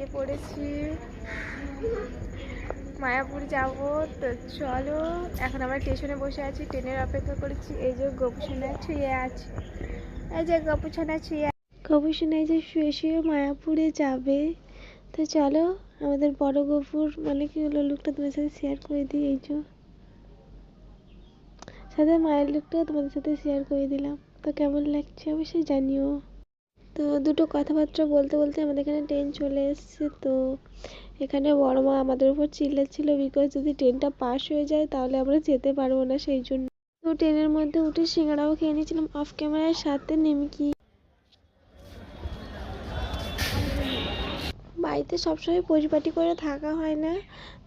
বেরিয়ে পড়েছি। মায়াপুর যাব। তো চলো, এখন আমরা স্টেশনে বসে আছি ট্রেনের অপেক্ষা করেছি। এই যে গোপুসোনা ছুঁয়ে আছে। এই যে গোপুসোনা ছুঁয়ে গোপুসোনা এই যে শুয়ে শুয়ে মায়াপুরে যাবে। তো চলো, আমাদের বড় গপুর মানে কি হলো? লুকটা তোমার সাথে শেয়ার করে দিই, এই যে। সাথে মায়ের লুকটাও তোমাদের সাথে শেয়ার করে দিলাম। তো কেমন লাগছে? অবশ্যই জানিও। তো দুটো কথাবার্তা বলতে বলতে আমাদের এখানে ট্রেন চলে এসেছে। তো এখানে বড় মা আমাদের উপর চিল্লাচ্ছিল বিকজ যদি ট্রেনটা পাস হয়ে যায় তাহলে আমরা যেতে পারব না সেই জন্য। তো ট্রেনের মধ্যে উঠে সিঙ্গাড়াও খেয়ে নিয়েছিলাম। অফ ক্যামেরার সাথে নিমকি। বাড়িতে সবসময় পরিপাটি করে থাকা হয় না।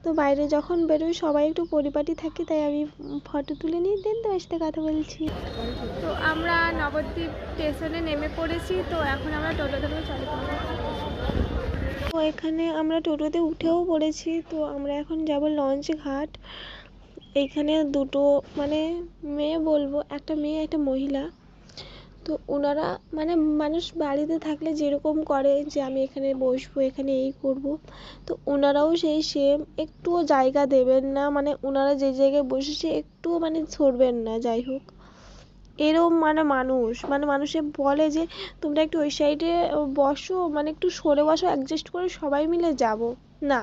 তো বাইরে যখন বেরোই সবাই একটু পরিপাটি থাকি তাই আমি ফটো তুলে নিই দেন তোমার সাথে কথা বলছি। তো আমরা নবদ্বীপ স্টেশনে নেমে পড়েছি তো এখন আমরা টোটো ধরে চলে তো এখানে আমরা টোটোতে উঠেও পড়েছি তো আমরা এখন যাব লঞ্চ ঘাট। এইখানে দুটো মানে মেয়ে বলব একটা মেয়ে একটা মহিলা। তো ওনারা মানে মানুষ বাড়িতে থাকলে যেরকম করে যে আমি এখানে বসবো, এখানে এই করব, তো ওনারাও সেই সেম একটুও জায়গা দেবেন না মানে ওনারা যে জায়গায় বসেছে একটুও মানে ছড়বেন না, যাই হোক। এরম মানে মানুষ মানে মানুষে বলে যে তোমরা একটু ওই সাইডে বসো মানে একটু সরে বসো অ্যাডজাস্ট করে সবাই মিলে যাব। না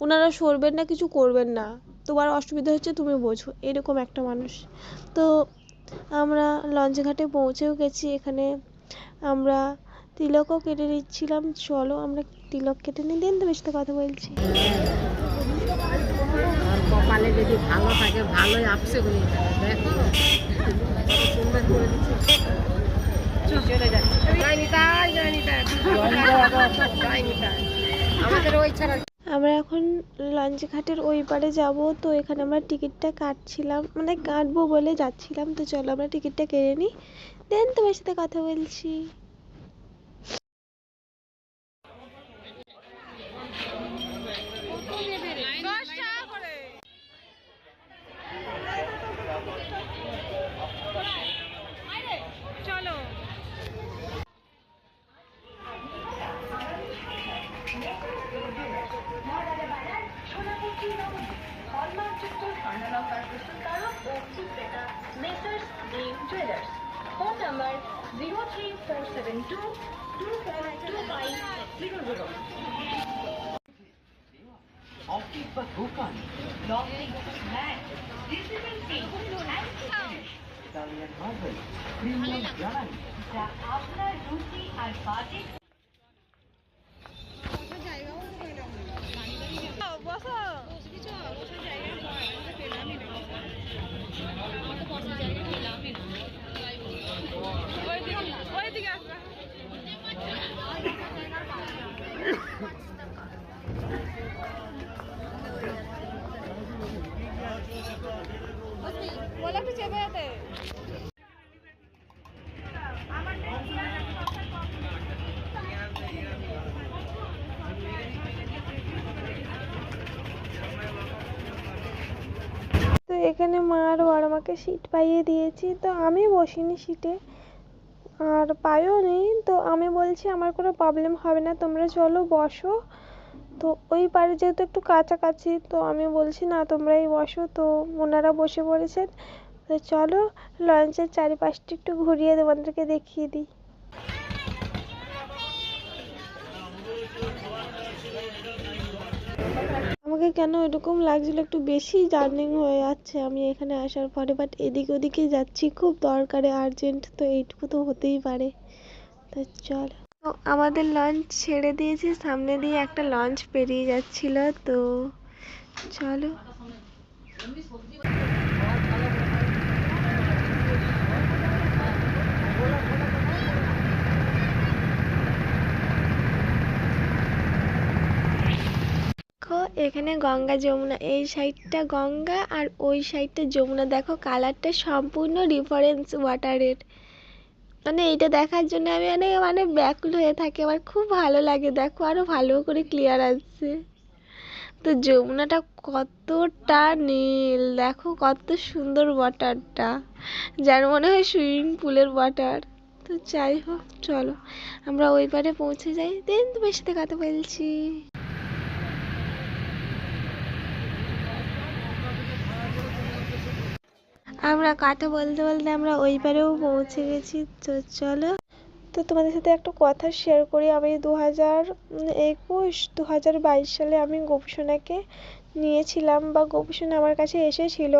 ওনারা সরবেন না, কিছু করবেন না। তোমার অসুবিধা হচ্ছে তুমি বোঝো, এরকম একটা মানুষ। তো আমরা লঞ্চ ঘাটে পৌঁছেও গেছি এখানে আমরা তিলকও কেটে নিচ্ছিলাম। চলো আমরা তিলক কেটে নিই দেন তোমার সাথে কথা বলছি। কপালে যদি ভালো থাকে ভালোই আপসে গুলি দেখো। সুন্দর করে দিচ্ছে আমাদের ওই ছাড়া আমরা এখন লঞ্চ ঘাটের ওই পারে যাব, তো এখানে আমরা টিকিটটা কাটছিলাম মানে কাটবো বলে যাচ্ছিলাম, তো চলো আমরা টিকিটটা কেটে নিই। দেন তোমার সাথে কথা বলছি। Setup messrs Dev jewellers phone number zero three four seven two two four two five zero office पर भूकंप locking match digital Italian marble, premium brand, the Avna Ruti and তো এখানে মা আর বড় মাকে সিট পাইয়ে দিয়েছি, তো আমি বসিনি সিটে। আর পায়ও নেই তো আমি বলছি আমার কোনো প্রবলেম হবে না, তোমরা চলো বসো। তো ওই পারে যেহেতু একটু কাছাকাছি, তো আমি বলছি না তোমরাই বসো, তো ওনারা বসে পড়েছেন। তো চলো, লঞ্চের চারিপাশটা একটু ঘুরিয়ে তোমাদেরকে দেখিয়ে দিই। আমাকে কেন এরকম লাগছিল? একটু বেশি জার্নিং হয়ে যাচ্ছে আমি এখানে আসার পরে বাট এদিক ওদিকে যাচ্ছি, খুব দরকারে আর্জেন্ট তো এইটুকু তো হতেই পারে। তো চল। আমাদের লঞ্চ ছেড়ে দিয়েছি, সামনে দিয়ে একটা লঞ্চ পেরিয়ে যাচ্ছিল, তো চলো। দেখো, এখানে গঙ্গা যমুনা। এই সাইডটা গঙ্গা আর ওই সাইডটা যমুনা। দেখো, কালারটা সম্পূর্ণ ডিফারেন্স ওয়াটারের মানে এইটা দেখার জন্য আমি মানে মানে ব্যাকুল হয়ে থাকি। আমার খুব ভালো লাগে। দেখো, আরও ভালো করে ক্লিয়ার আসছে। তো যমুনাটা কতটা নীল। দেখো, কত সুন্দর ওয়াটারটা যার মনে হয় সুইমিং পুলের ওয়াটার তো যাই হোক, চলো। আমরা ওই পারে পৌঁছে যাই। দেন তোমার সাথে কথা বলছি। আমরা কথা বলতে বলতে আমরা ওই পারেও পৌঁছে গেছি। তো চলো। তো তোমাদের সাথে একটা কথা শেয়ার করি। আমি দু হাজার একুশ দু হাজার বাইশ সালে আমি গোপীসোনাকে নিয়েছিলাম বা গোপীসোনা আমার কাছে এসেছিল।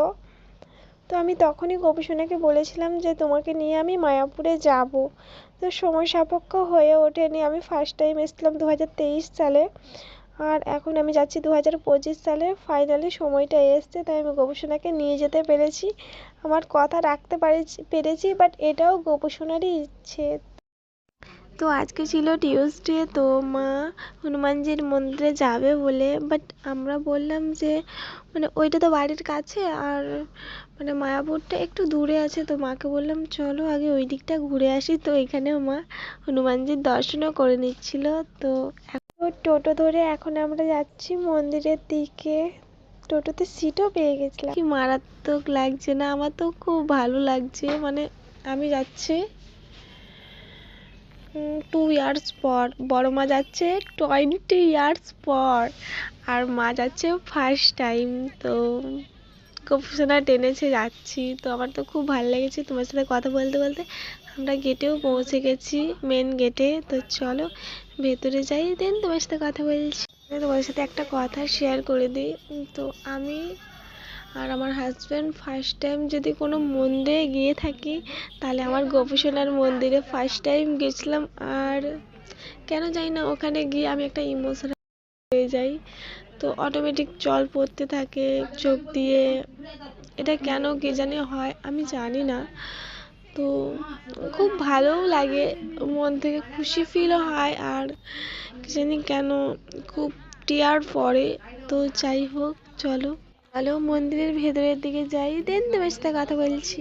তো আমি তখনই গোপীসোনাকে বলেছিলাম যে তোমাকে নিয়ে আমি মায়াপুরে যাব। তো সময় সাপেক্ষ হয়ে ওঠেনি। আমি ফার্স্ট টাইম এসেছিলাম দু হাজার তেইশ সালে। আর এখন আমি যাচ্ছি দু হাজার পঁচিশ সালে ফাইনালি সময়টা এসছে, তাই আমি গোপীসোনাকে নিয়ে যেতে পেরেছি। আমার কথা রাখতে পারেছি, পেরেছি বাট এটাও গোপীসোনারই ইচ্ছে। তো আজকে ছিল টিউসডে তো মা হনুমানজির মন্দিরে যাবে বলে বাট আমরা বললাম যে মানে ওইটা তো বাড়ির কাছে, আর মানে মায়াপুরটা একটু দূরে আছে, তো মাকে বললাম, চলো আগে ওই দিকটা ঘুরে আসি। তো এখানেও মা হনুমানজির দর্শনও করে নিচ্ছিল, তো টোটো ধরে এখন আমরা যাচ্ছি মন্দিরের দিকে। টোটোতে সিটও পেয়ে গেছিলাম। কি মারাত্মক লাগছে না, আমার তো খুব ভালো লাগছে। মানে আমি যাচ্ছি টু ইয়ার্স পর। বড় মা যাচ্ছে টোয়েন্টি ইয়ার্স পর। আর মা যাচ্ছে ফার্স্ট টাইম তো গোপসোনা টেনেছে যাচ্ছি। তো আমার তো খুব ভালো লেগেছে তোমার সাথে কথা বলতে বলতে। আমরা গেটেও পৌঁছে গেছি মেন গেটে তো চলো, ভেতরে যাই দেন তোমার সাথে কথা বলছি। তোমার সাথে একটা কথা শেয়ার করে দিই। তো আমি আর আমার হাজব্যান্ড ফার্স্ট টাইম যদি কোনো মন্দিরে গিয়ে থাকি, তাহলে আমার গোপীসোনার মন্দিরে ফার্স্ট টাইম গেছিলাম। আর কেন জানি না, ওখানে গিয়ে আমি একটা ইমোশনাল হয়ে যাই। তো অটোমেটিক জল পড়তে থাকে, চোখ দিয়ে। এটা কেন কে জানি হয়, আমি জানি না। তো খুব ভালোও লাগে, মন থেকে খুশি ফিলও হয় আর জানি কেন খুব টিয়ার পড়ে। তো যাই হোক, চলো। চলো মন্দিরের ভেতরের দিকে যাই, দেন তোমার সাথে কথা বলছি।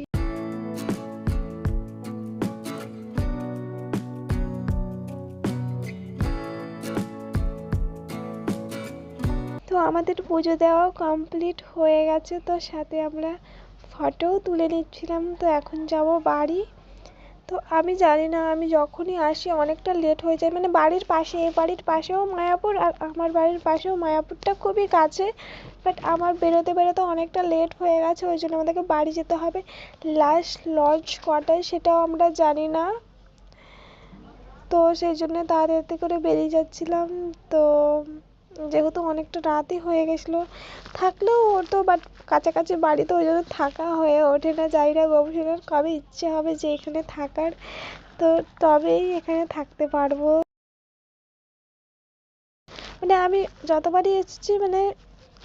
তো আমাদের পুজো দেওয়া কমপ্লিট হয়ে গেছে, তো সাথে আমরা ফটোও তুলে নিচ্ছিলাম। তো এখন যাব বাড়ি। তো আমি জানি না, আমি যখনই আসি অনেকটা লেট হয়ে যায়। মানে বাড়ির পাশে এ বাড়ির পাশেও মায়াপুর আর আমার বাড়ির পাশেও মায়াপুরটা খুবই কাছে। বাট আমার বেরোতে বেরোতে অনেকটা লেট হয়ে গেছে, ওই জন্য আমাদেরকে বাড়ি যেতে হবে। লাস্ট লঞ্চ কটায় সেটাও আমরা জানি না। তো সেই জন্য তাড়াতাড়ি করে বেরিয়ে যাচ্ছিলাম। তো যেহেতু অনেকটা রাতই হয়ে গেছিল, থাকলেও হতো বাট কাছাকাছি বাড়ি তো ওই জন্য থাকা হয়ে ওঠে না, যাই না গবেষণার কবে ইচ্ছে হবে যে এখানে থাকার, তো তবেই এখানে থাকতে পারব। মানে আমি যতবারই এসেছি মানে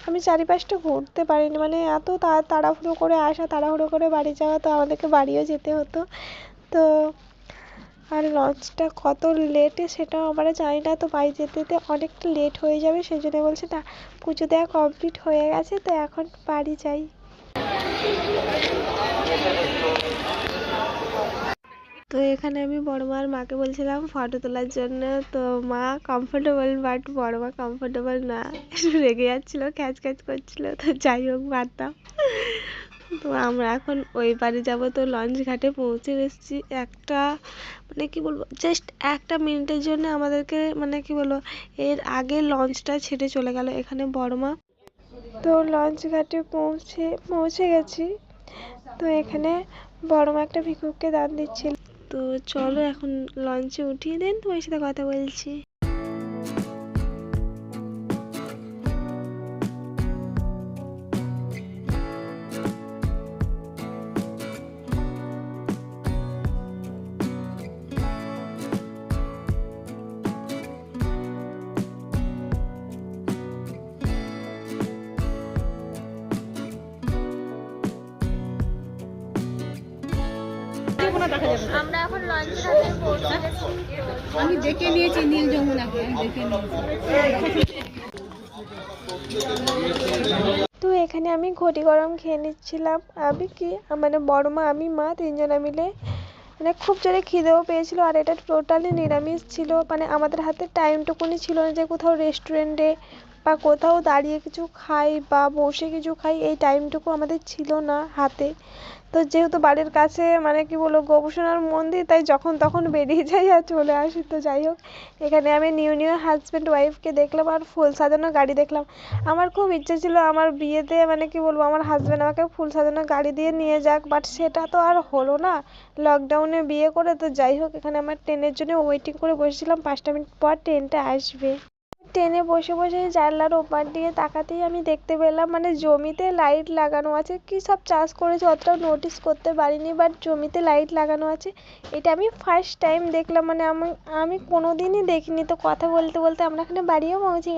আমি চারিপাশটা ঘুরতে পারিনি মানে এত তা- তাড়াহুড়ো করে আসা, তাড়াহুড়ো করে বাড়ি যাওয়া, তো আমাদেরকে বাড়িও যেতে হতো। তো আর লঞ্চটা কত লেটে সেটাও আমরা জানি না। তো বাড়ি যেতে যেতে অনেকটা লেট হয়ে যাবে সেই জন্য বলছে, না, পুজো দেওয়া কমপ্লিট হয়ে গেছে, তো এখন বাড়ি যাই। তো এখানে আমি বড় মার মাকে বলছিলাম ফটো তোলার জন্য। তো মা কমফোর্টেবল বাট বড় মা কমফোর্টেবল না। রেগে যাচ্ছিল খ্যাচ খ্যাচ করছিল, তো যাই হোক বাদতাম তো আমরা এখন ওই পারে যাব তো লঞ্চ ঘাটে পৌঁছে গেছি একটা মানে কি বলব জাস্ট একটা মিনিটের জন্য আমাদেরকে মানে কি বলব, এর আগে লঞ্চটা ছেড়ে চলে গেল এখানে বড় মা তো লঞ্চ ঘাটে পৌঁছে পৌঁছে গেছি। তো এখানে বড় মা একটা ভিক্ষুককে দান দিচ্ছিল। তো চলো এখন লঞ্চে উঠিয়ে দেন, তোমার সাথে কথা বলছি। আমরা এখন পৌঁছে আমি দেখে নিয়েছি নীল যমুনাকে আমি দেখে নিয়েছি। তো এখানে আমি ঘটি গরম খেয়ে নিচ্ছিলাম। আমি কি মানে বড় মা আমি মা তিনজনে মিলে মানে খুব জোরে খিদেও পেয়েছিল আর এটা টোটালি নিরামিষ ছিল। মানে আমাদের হাতে টাইমটুকুনি ছিল না যে কোথাও রেস্টুরেন্টে বা কোথাও দাঁড়িয়ে কিছু খাই বা বসে কিছু খাই, এই টাইমটুকু আমাদের ছিল না হাতে। তো যেহেতু বাড়ির কাছে মানে কি বলব গবেষণার মন্দির, তাই যখন তখন বেরিয়ে যাই আর চলে আসি। তো যাই হোক, এখানে আমি নিউ নিউ হাজব্যান্ড ওয়াইফকে দেখলাম আর ফুল সাজানো গাড়ি দেখলাম। আমার খুব ইচ্ছে ছিল আমার বিয়েতে মানে কি বলব, আমার হাজব্যান্ড আমাকে ফুল সাজানো গাড়ি দিয়ে নিয়ে যাক বাট সেটা তো আর হলো না। লকডাউনে বিয়ে করে, তো যাই হোক, এখানে আমার ট্রেনের জন্য ওয়েটিং করে বসেছিলাম। পাঁচটা মিনিট পর ট্রেনটা আসবে। ট্রেনে বসে বসে জানলার ওপার দিয়ে তাকাতেই আমি দেখতে পেলাম মানে জমিতে লাইট লাগানো আছে। কি সব চাষ করেছে অতটাও নোটিস করতে পারিনি বাট জমিতে লাইট লাগানো আছে। এটা আমি ফার্স্ট টাইম দেখলাম মানে আমি আমি কোনোদিনই দেখিনি। তো কথা বলতে বলতে আমরা এখানে বাড়িও পৌঁছে